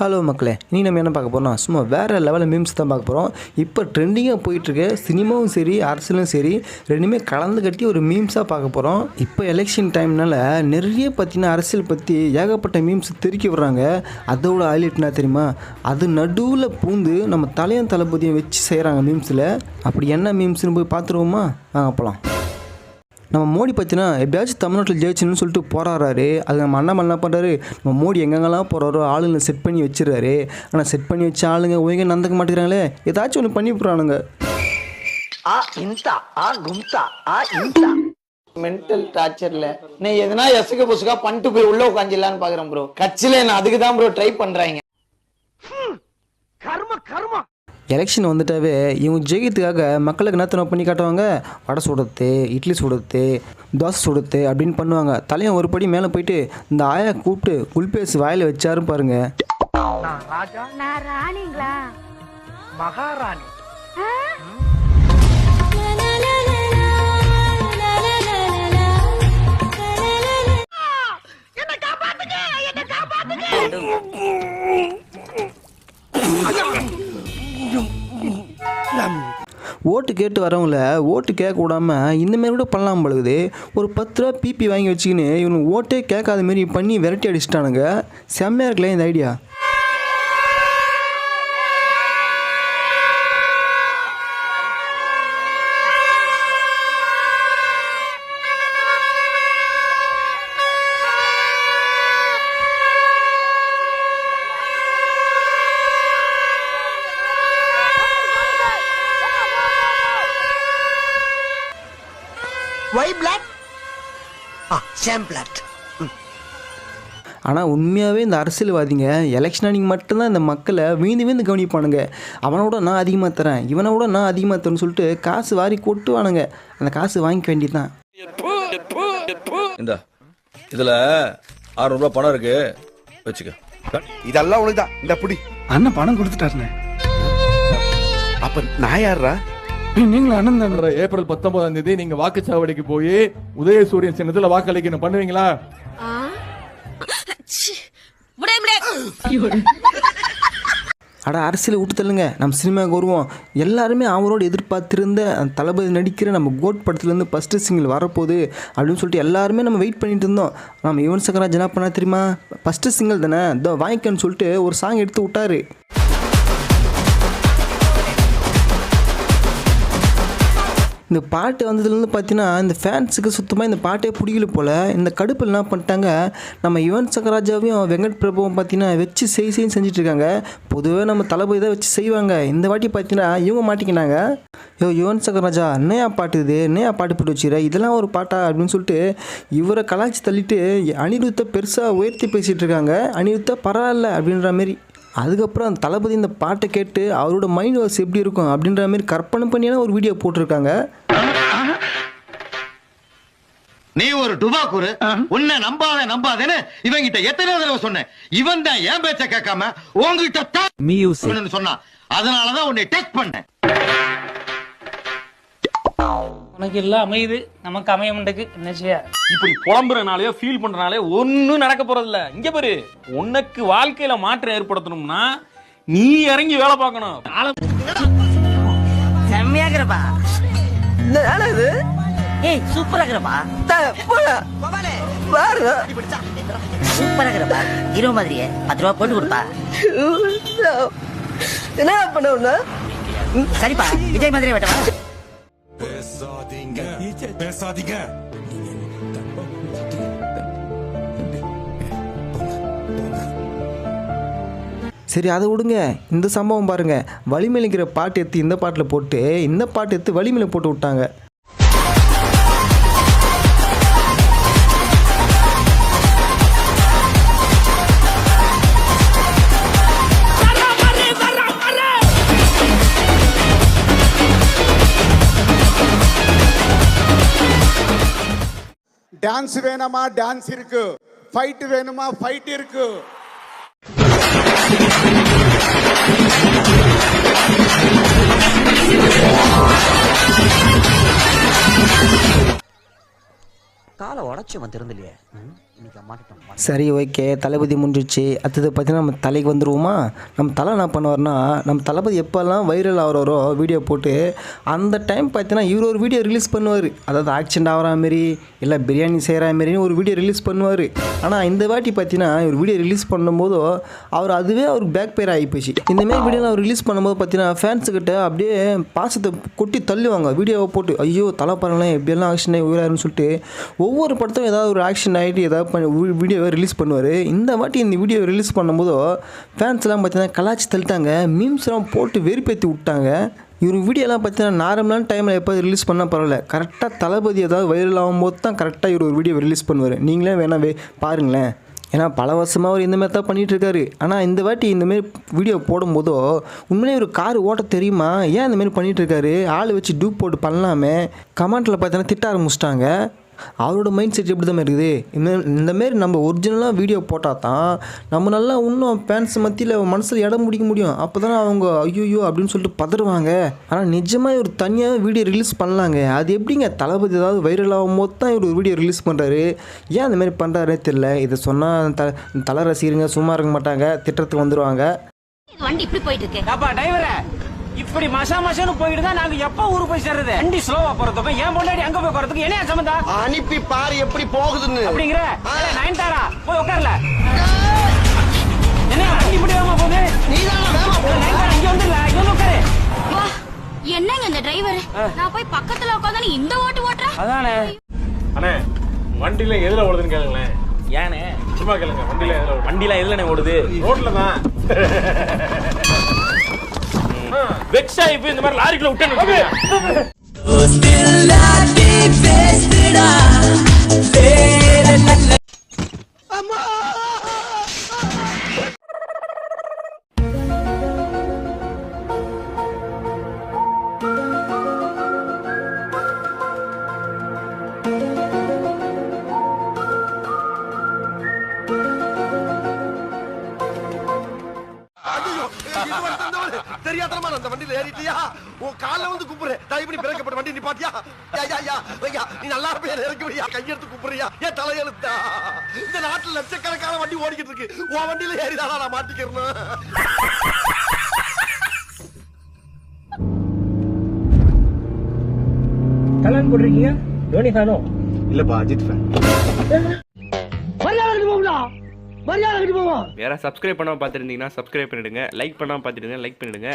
Hello மக்களே நீ நம்ம என்ன பார்க்க போகிறோம்னா சும்மா வேறு லெவலில் மீம்ஸ் தான் பார்க்க போகிறோம் இப்போ ட்ரெண்டிங்காக போயிட்டுருக்கு சினிமாவும் சரி அரசியலும் சரி ரெண்டுமே கலந்து கட்டி ஒரு மீம்ஸாக பார்க்க போகிறோம் இப்போ எலெக்ஷன் டைம்னால நிறைய பார்த்தீங்கன்னா அரசியல் பற்றி ஏகப்பட்ட மீம்ஸ் திருக்கி விடுறாங்க. அதோட ஹைலைட்னா தெரியுமா? அது நடுவில் பூந்து நம்ம தலையும் தளபதியும் வச்சு செய்கிறாங்க மீம்ஸில் அப்படி என்ன மீம்ஸ்னு போய் பார்த்துருவோமா? வாங்க போகலாம் நம்ம மோடி பார்த்தீங்கன்னா எப்படியாச்சும் தமிழ்நாட்டில் ஜெயிச்சணும்னு சொல்லிட்டு போராடுறாரு. அது நம்ம அண்ணா என்ன பண்ணுறாரு நம்ம மோடி எங்கெங்கெல்லாம் போகிறாரோ ஆளுங்களை செட் பண்ணி வச்சிடுறாரு. ஆனால் செட் பண்ணி வச்ச ஆளுங்க ஒழுங்கா நடந்துக்க மாட்டேங்கிறாங்களே? ஏதாச்சும் ஒன்று பண்ணி போகிறானுங்க ஆ இந்தா ஆ கும்தா ஆ இந்தா. மென்டல் டார்ச்சர்ல நீ எதனா எசுக்கு புசுக்கா பண்ணிட்டு போய் உள்ள உட்காந்துலான்னு பாக்குறேன் ப்ரோ கட்சியில நான் அதுக்கு தான் ப்ரோ ட்ரை பண்றாங்க கர்ம கர்மா. எலெக்ஷன் வந்துட்டாவே இவங்க ஜெயிக்கிறதுக்காக மக்களுக்கு என்ன பண்ணி காட்டுவாங்க? வடை சுடுறது இட்லி சுடுறது தோசை சுடுறது அப்படின்னு பண்ணுவாங்க. தலையும் ஒரு படி மேலே போயிட்டு இந்த ஆயா கூப்பிட்டு உள்பேசி வாயில் வச்சாரும் பாருங்க. நான் ராணிங்களா மகாராணி ஓட்டு கேட்டு வரவங்கள ஓட்டு கேட்க விடாம இந்தமாரி கூட பண்ணலாம் பழகுது ஒரு பத்து ரூபா பிபி வாங்கி வச்சுக்கின்னு இவனுக்கு ஓட்டே கேட்காத மாரி பண்ணி விரட்டி அடிச்சிட்டானுங்க. செம்மையாக இருக்கல இந்த ஐடியா பிளாக் ஆனால் உண்மையாகவே இந்த அரசியல்வாதிங்க எலெக்ஷன் அன்னைக்கு மட்டும்தான் இந்த மக்களை வீந்து வீந்து கவனிப்பானுங்க. அவனோட நான் அதிகமாக தரேன் இவனோட நான் அதிகமாக தரேன்னு சொல்லிட்டு காசு வாரி கொட்டுவானுங்க. அந்த காசு வாங்கிக்க வேண்டியதுதான். இந்த இதுல ஆறுநூறு ரூபாய் பணம் இருக்கு. வச்சுக்க. இதெல்லாம் உனக்குதான். இந்த புடி. அண்ணன் பணம் கொடுத்துட்டாருண்ணே. அப்ப நான் யாரா நீங்களும் அண்ணன் ஏப்ரல் பத்தொன்பதாம் தேதி நீங்க வாக்குச்சாவடிக்கு போய் உதயசூரியன் சின்னத்துல வாக்களிக்கணும். பண்ணுவீங்களா? அட அரசியல் விட்டு தள்ளுங்க. நம்ம சினிமாவுக்கு வருவோம். எல்லாருமே அவரோட எதிர்பார்த்திருந்த அந்த தளபதி நடிக்கிற நம்ம கோட் படத்துலேருந்து ஃபஸ்ட்டு சிங்கிள் வரப்போகுது அப்படின்னு சொல்லிட்டு எல்லாருமே நம்ம வெயிட் பண்ணிட்டு இருந்தோம். நம்ம யுவன் சங்கராஜ் என்ன பண்ணா தெரியுமா? ஃபஸ்ட்டு சிங்கிள் தானே? இதோ வாங்கிக்கன்னு சொல்லிட்டு ஒரு சாங் எடுத்து விட்டாரு. இந்த பாட்டு வந்ததுலேருந்து பார்த்தீங்கன்னா இந்த ஃபேன்ஸுக்கு சுத்தமாக இந்த பாட்டே பிடிக்கல போல். இந்த கடுப்பில் என்ன பண்ணிட்டாங்க நம்ம யுவன் சங்கராஜாவையும் வெங்கட் பிரபுவும் பார்த்தீங்கன்னா வச்சு செய் செய்யும் செஞ்சிட்ருக்காங்க. பொதுவாக நம்ம தளபதி தான் வச்சு செய்வாங்க. இந்த வாட்டி பார்த்தீங்கன்னா இவங்க மாட்டிக்கினாங்க. யோ யுவன் சங்கராஜா என்னையா பாட்டு இது? என்னையா பாட்டு போட்டு வச்சுக்கிற? இதெல்லாம் ஒரு பாட்டா? அப்படின்னு சொல்லிட்டு இவரை கலாச்சி தள்ளிட்டு அனிருத்தை பெருசாக உயர்த்தி பேசிகிட்டு இருக்காங்க அனிருத்தை பரவாயில்ல அப்படின்ற மாரி. அதுக்கப்புறம் அந்த தளபதி இந்த பாட்டை கேட்டு அவரோட மைண்ட் வாய்ஸ் எப்படி இருக்கும் அப்படின்ற மாதிரி கற்பனை பண்ணியான ஒரு வீடியோ போட்டிருக்காங்க. நீ ஒரு டுபாக்கூரு உன்னை நம்பாத நம்பாதேன்னு இவங்கிட்ட எத்தனை தடவை சொன்னேன். இவன் தான் என் பேச்ச கேட்காம உங்ககிட்ட தான் சொன்னான். அதனாலதான் உன்னை டெஸ்ட் பண்ணேன். உனக்கு எல்லாம் அமையுது. நமக்கு அமைய மாட்டேங்குது என்ன செய்ய? இப்படி புலம்புறனாலயோ ஃபீல் பண்றனாலே ஒன்னும் நடக்க போறது இல்ல இங்க பாரு உனக்கு வாழ்க்கையில மாற்றம் ஏற்படுத்தணும்னா நீ இறங்கி வேலை பார்க்கணும். செம்மையா இருக்கிறப்பா. இது? ஏய் சூப்பரா இருக்கிறப்பா சூப்பரா இருக்கிறப்பா ஹீரோ மாதிரியே. பத்து ரூபா போட்டு கொடுப்பா. என்ன பண்ண சரிப்பா விஜய் மாதிரியே வெட்டவா? சரி அதை விடுங்க. இந்த சம்பவம் பாருங்க. வலிமையிலிங்கிற பாட்டு எடுத்து இந்த பாட்டில் போட்டு இந்த பாட்டு எடுத்து வலிமையில போட்டு விட்டாங்க. டான்ஸ் வேணுமா? டான்ஸ் இருக்கு. ஃபைட் வேணுமா? ஃபைட் இருக்கு. காலை உடச்சு வந்து திருந்தலையே சரி ஓகே தளபதி முடிஞ்சிச்சு அடுத்தது பார்த்தீங்கன்னா நம்ம தலைக்கு வந்துடுவோமா நம்ம தலை என்ன பண்ணுவார்னா நம்ம தளபதி எப்போல்லாம் வைரல் ஆகிறாரோ வீடியோ போட்டு அந்த டைம் பார்த்தீங்கன்னா இவர் ஒரு வீடியோ ரிலீஸ் பண்ணுவார். அதாவது ஆக்சிடென்ட் ஆகிற மாரி இல்லை பிரியாணி செய்கிற மாரின்னு ஒரு வீடியோ ரிலீஸ் பண்ணுவார். ஆனால் இந்த வாட்டி பார்த்தீங்கன்னா இவர் வீடியோ ரிலீஸ் பண்ணும்போது அவர் அதுவே அவருக்கு பேக் பேர் ஆகிப்போச்சு இந்தமாரி வீடியோ அவர் ரிலீஸ் பண்ணும்போது பார்த்தீங்கன்னா ஃபேன்ஸுக்கிட்ட அப்படியே பாசத்தை கொட்டி தள்ளுவாங்க. வீடியோவை போட்டு ஐயோ தலை பாருங்களேன் எப்படியெல்லாம் ஆக்ஷன் ஆகி உயிராருன்னு சொல்லிட்டு ஒவ்வொரு படத்தும் ஏதாவது ஒரு ஆக்ஷன் ஆகிட்டு ஏதாவது வீடியோவை ரிலீஸ் பண்ணுவார். இந்த வாட்டி இந்த வீடியோ ரிலீஸ் பண்ணும்போதோ ஃபேன்ஸ்லாம் பார்த்தீங்கன்னா கலாச்சி தள்ளிட்டாங்க. மீம்ஸ்லாம் போட்டு வெறுப்பேற்றி விட்டாங்க. இவர் வீடியோலாம் பார்த்தீங்கன்னா நார்மலான டைமில் எப்போ ரிலீஸ் பண்ணால் பரவாயில்ல. கரெக்டாக தளபதி ஏதாவது வைரல் ஆகும்போது தான் கரெக்டாக இவர் ஒரு வீடியோ ரிலீஸ் பண்ணுவார். நீங்களே வேணா வே பாருங்களேன். ஏன்னா பல வருஷமாக அவர் இந்த மாதிரி தான் பண்ணிகிட்ருக்காரு ஆனால் இந்த வாட்டி இந்தமாரி வீடியோ போடும்போதோ உண்மையிலே ஒரு கார் ஓட்ட தெரியுமா? ஏன் இந்தமாரி பண்ணிகிட்ருக்காரு பண்ணிகிட்டு ஆள் வச்சு டூப் போட்டு பண்ணலாமே? கமெண்ட்டில் பார்த்தீங்கன்னா திட்ட ஆரம்பிச்சிட்டாங்க. அவரோட மைண்ட் செட் எப்படி தான் இருக்குது? இந்த இந்தமாரி நம்ம ஒரிஜினலாக வீடியோ போட்டால் தான் நம்ம நல்லா இன்னும் ஃபேன்ஸ் மத்தியில் மனசில் இடம் பிடிக்க முடியும். அப்போ தானே அவங்க ஐயோ அப்படின்னு சொல்லிட்டு பதறுவாங்க. ஆனால் நிஜமாக இவர் தனியாக வீடியோ ரிலீஸ் பண்ணலாங்க. அது எப்படிங்க? தளபதி ஏதாவது வைரல் ஆகும் போது தான் இவர் ஒரு வீடியோ ரிலீஸ் பண்ணுறாரு ஏன் அந்த மாதிரி பண்ணுறாருனே தெரியல. இதை சொன்னால் த தலை ரசிகருங்க சும்மா இருக்க மாட்டாங்க. திட்டத்துக்கு வந்துடுவாங்க வண்டி இப்படி போயிட்டு இருக்கு. இப்படி மசா மசான்னு போயிட்டு தான் நாங்க எப்ப ஊருக்கு போய் சேர்றது? வண்டி ஸ்லோவா போறதுக்கும் ஏன் பொண்டாடி அங்க போய் போறதுக்கு என்ன சம்பந்தம்? அனுப்பி பாரு எப்படி போகுதுன்னு. அப்படிங்கிற? நயன்தாரா போய் உட்கார்ல. என்ன வண்டி இப்படி வேகமா போகுது? நயன்தாரா இங்க வந்துடல இங்க வந்து உட்காரு. வா என்னங்க இந்த டிரைவர் நான் போய் பக்கத்துல உட்காந்து இந்த ஓட்டு ஓட்டுறேன் அதானே. அண்ணே வண்டியில எதுல ஓடுதுன்னு கேளுங்களேன். ஏனே? சும்மா கேளுங்க வண்டியில எதுல வண்டிலாம் எதுலண்ணே ஓடுது? ரோட்ல தான். வெக்ஸ் ஆகி போய் இந்த மாதிரி லாரிக்குள்ள விட்டேன்னு உன் கால வந்து குப்புறேன். தயவு பண்ணி பிறக்கப்பட்ட வண்டி நிப்பாட்டியா யா, யா, யா, ஐயா, நீ நல்லா இருப்பியா இறக்கி விடியா கையெடுத்து குப்புறியா? ஏன் தலையெழுத்தா? இந்த நாட்டுல லட்சக்கணக்கான வண்டி ஓடிக்கிட்டு இருக்கு. உன் வண்டியில ஏறிதானா நான் மாட்டிக்கிறேன் கல்யாணம் போட்டிருக்கீங்க? தோனி தானோ? இல்லப்பா அஜித் ஃபேன் வேற சப்ஸ்கிரைப் பண்ணாம பார்த்துருந்தீங்கன்னா சப்ஸ்கிரைப் பண்ணிடுங்க. லைக் பண்ணாம பார்த்துருந்தீங்கன்னா லைக் பண்ணிடுங்க.